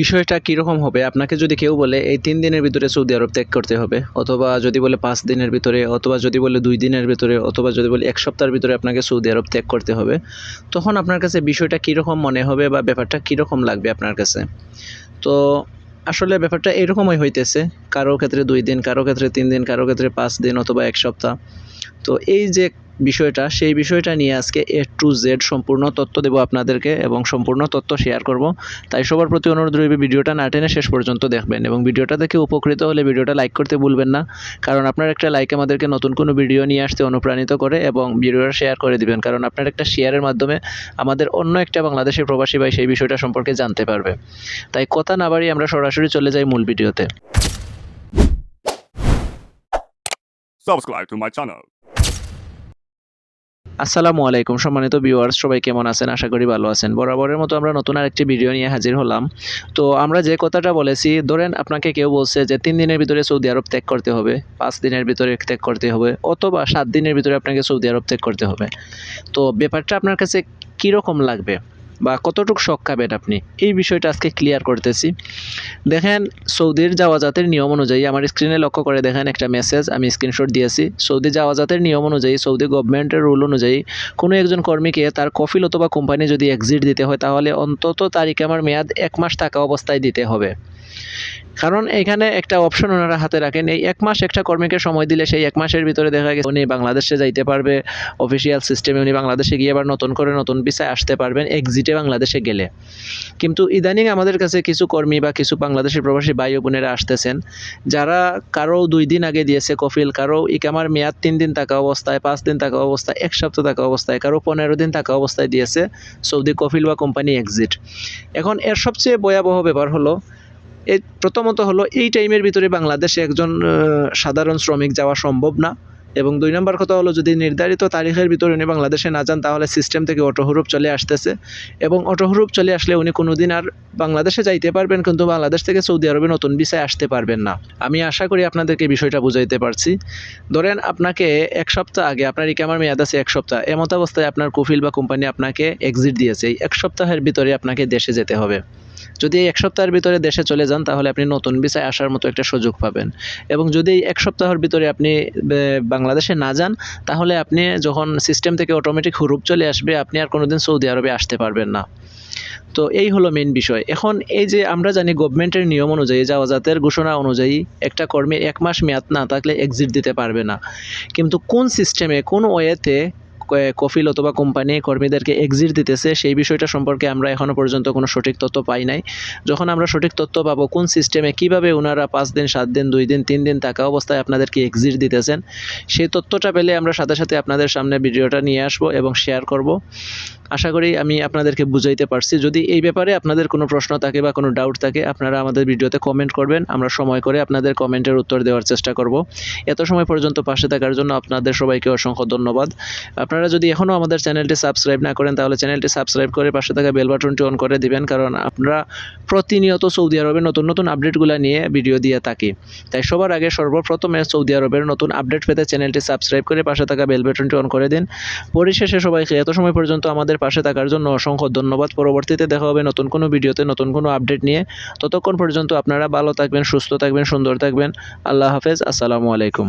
বিষয়টা কীরকম হবে? আপনাকে যদি কেউ বলে, এই তিন দিনের ভিতরে সৌদি আরব ত্যাগ করতে হবে, অথবা যদি বলে, পাঁচ দিনের ভিতরে, অথবা যদি বলে, দুই দিনের ভিতরে, অথবা যদি বলে, এক সপ্তাহের ভিতরে আপনাকে সৌদি আরব ত্যাগ করতে হবে, তখন আপনার কাছে বিষয়টা কীরকম মনে হবে বা ব্যাপারটা কীরকম লাগবে আপনার কাছে? তো আসলে ব্যাপারটা এরকমই হইতেছে। কারও ক্ষেত্রে দুই দিন, কারও ক্ষেত্রে তিন দিন, কারও ক্ষেত্রে পাঁচ দিন অথবা এক সপ্তাহ। তো এই যে বিষয়টা, সেই বিষয়টা নিয়ে আজকে এ টু জেড সম্পূর্ণ তথ্য দেবো আপনাদেরকে এবং সম্পূর্ণ তথ্য শেয়ার করব। তাই সবার প্রতি অনুরোধ রইবে ভিডিওটা না টেনে শেষ পর্যন্ত দেখবেন এবং ভিডিওটা দেখে উপকৃত হলে ভিডিওটা লাইক করতে ভুলবেন না। কারণ আপনার একটা লাইক আমাদেরকে নতুন কোনো ভিডিও নিয়ে আসতে অনুপ্রাণিত করে এবং ভিডিওটা শেয়ার করে দিবেন। কারণ আপনার একটা শেয়ারের মাধ্যমে আমাদের অন্য একটা বাংলাদেশের প্রবাসী ভাই সেই বিষয়টা সম্পর্কে জানতে পারবে। তাই কথা না বাড়িয়ে আমরা সরাসরি চলে যাই মূল ভিডিওতে. আসসালামু আলাইকুম সম্মানিত ভিউয়ার্স সবাই কেমন আছেন? আশা করি ভালো আছেন। বরাবরের মতো আমরা নতুন আরেকটি ভিডিও নিয়ে হাজির হলাম। তো আমরা যে কথাটা বলেছি, ধরেন আপনাকে কেউ বলছে যে তিন দিনের ভিতরে সৌদি আরব ত্যাগ করতে হবে, পাঁচ দিনের ভিতরে ত্যাগ করতে হবে, অথবা সাত দিনের ভিতরে আপনাকে সৌদি আরব ত্যাগ করতে হবে। তো ব্যাপারটা আপনার কাছে কীরকম লাগবে? বা কতটুকু শখ খাবেন আপনি? এই বিষয়টা আজকে ক্লিয়ার করতেছি। দেখেন, সৌদির যাওয়াজাতের নিয়ম অনুযায়ী, আমার স্ক্রিনে লক্ষ্য করে দেখেন একটা মেসেজ আমি স্ক্রিনশট দিয়েছি। সৌদি যাওয়াজাতের নিয়ম অনুযায়ী, সৌদি গভর্নমেন্টের রুল অনুযায়ী, কোনো একজন কর্মীকে তার কফিল অথবা কোম্পানি যদি এক্সিট দিতে হয়, তাহলে অন্তত তারিখে আমার মেয়াদ এক মাস থাকা অবস্থায় দিতে হবে। কারণ এখানে একটা অপশন ওনারা হাতে রাখেন। এই এক মাস একটা কর্মীকে সময় দিলে সেই এক মাসের ভিতরে দেখা গেছে উনি বাংলাদেশে যাইতে পারবে অফিসিয়াল সিস্টেমে উনি বাংলাদেশে গিয়ে আবার নতুন করে নতুন ভিসায় আসতে পারবেন এক্সিটে বাংলাদেশে গেলে। কিন্তু ইদানিং আমাদের কাছে কিছু কর্মী বা কিছু বাংলাদেশের প্রবাসী ভাই বোনেরা আসতেছেন, যারা কারও দুই দিন আগে দিয়েছে কফিল, কারও ইকামার মেয়াদ তিন দিন থাকা অবস্থায়, পাঁচ দিন থাকা অবস্থায়, এক সপ্তাহ থাকা অবস্থায়, কারও পনেরো দিন থাকা অবস্থায় দিয়েছে সৌদি কফিল বা কোম্পানি এক্সিট এখন এর সবচেয়ে ভয়াবহ ব্যাপার হলো এই প্রথমত হলো এই টাইমের ভিতরে বাংলাদেশে একজন সাধারণ শ্রমিক যাওয়া সম্ভব না। এবং দুই নম্বর কথা হলো যদি নির্ধারিত তারিখের ভিতরে উনি বাংলাদেশে না যান, তাহলে সিস্টেম থেকে অটোহরুপ চলে আসতেছে। এবং অটোহরুপ চলে আসলে উনি কোনোদিন আর বাংলাদেশে যাইতে পারবেন, কিন্তু বাংলাদেশ থেকে সৌদি আরবে নতুন ভিসায় আসতে পারবেন না। আমি আশা করি আপনাদেরকে বিষয়টা বুঝাইতে পারছি। ধরেন আপনাকে এক সপ্তাহ আগে, আপনার ইকামার মেয়াদ আছে এক সপ্তাহ, এমত অবস্থায় আপনার কুফিল বা কোম্পানি আপনাকে এক্সিট দিয়েছে। এই এক সপ্তাহের ভিতরে আপনাকে দেশে যেতে হবে। যদি এই এক সপ্তাহের ভিতরে দেশে চলে যান, তাহলে আপনি নতুন ভিসায় আসার মতো একটা সুযোগ পাবেন। এবং যদি এক সপ্তাহের ভিতরে আপনি বাংলাদেশে না যান, তাহলে আপনি যখন সিস্টেম থেকে অটোমেটিক হুরুপ চলে আসবে, আপনি আর কোনোদিন সৌদি আরবে আসতে পারবেন না। তো এই হলো মেন বিষয়। এখন এই যে আমরা জানি গভর্নমেন্টের নিয়ম অনুযায়ী, যাওয়াজাতের ঘোষণা অনুযায়ী একটা কর্মী এক মাস মেয়াদ না থাকলে এক্সিট দিতে পারবে না। কিন্তু কোন সিস্টেমে কোন ওয়েতে কফিল অথবা কোম্পানি কর্মীদেরকে এক্সিট দিতেছে, সেই বিষয়টা সম্পর্কে আমরা এখনও পর্যন্ত কোনো সঠিক তথ্য পাই নাই। যখন আমরা সঠিক তথ্য পাবো, কোন সিস্টেমে কীভাবে ওনারা পাঁচ দিন, সাত দিন, দুই দিন, তিন দিন থাকা অবস্থায় আপনাদেরকে এক্সিট দিতেছেন, সেই তথ্যটা পেলে আমরা সাথে সাথে আপনাদের সামনে ভিডিওটা নিয়ে আসব এবং শেয়ার করব। আশা করি আমি আপনাদেরকে বুঝাইতে পারছি। যদি এই ব্যাপারে আপনাদের কোনো প্রশ্ন থাকে বা কোনো ডাউট থাকে, আপনারা আমাদের ভিডিওতে কমেন্ট করবেন। আমরা সময় করে আপনাদের কমেন্টের উত্তর দেওয়ার চেষ্টা করব। এত সময় পর্যন্ত পাশে থাকার জন্য আপনাদের সবাইকে অসংখ্য ধন্যবাদ। আপনারা যদি এখনও আমাদের চ্যানেলটি সাবস্ক্রাইব না করেন, তাহলে চ্যানেলটি সাবস্ক্রাইব করে পাশে থাকা বেল বাটনটি অন করে দিবেন, কারণ আপনারা প্রতিনিয়ত সৌদি আরবের নতুন নতুন আপডেটগুলো নিয়ে ভিডিও দিয়ে থাকি। তাই সবার আগে সর্বপ্রথমে সৌদি আরবের নতুন আপডেট পেতে চ্যানেলটি সাবস্ক্রাইব করে পাশে থাকা বেল বাটনটি অন করে দিন। পরিশেষে সবাইকে এত সময় পর্যন্ত আমাদের পাশে থাকার জন্য অসংখ্য ধন্যবাদ। পরবর্তীতে দেখা হবে নতুন কোনো ভিডিওতে নতুন কোনো আপডেট নিয়ে। ততক্ষণ পর্যন্ত আপনারা ভালো থাকবেন, সুস্থ থাকবেন, সুন্দর থাকবেন। আল্লাহ হাফেজ, আসসালামু আলাইকুম।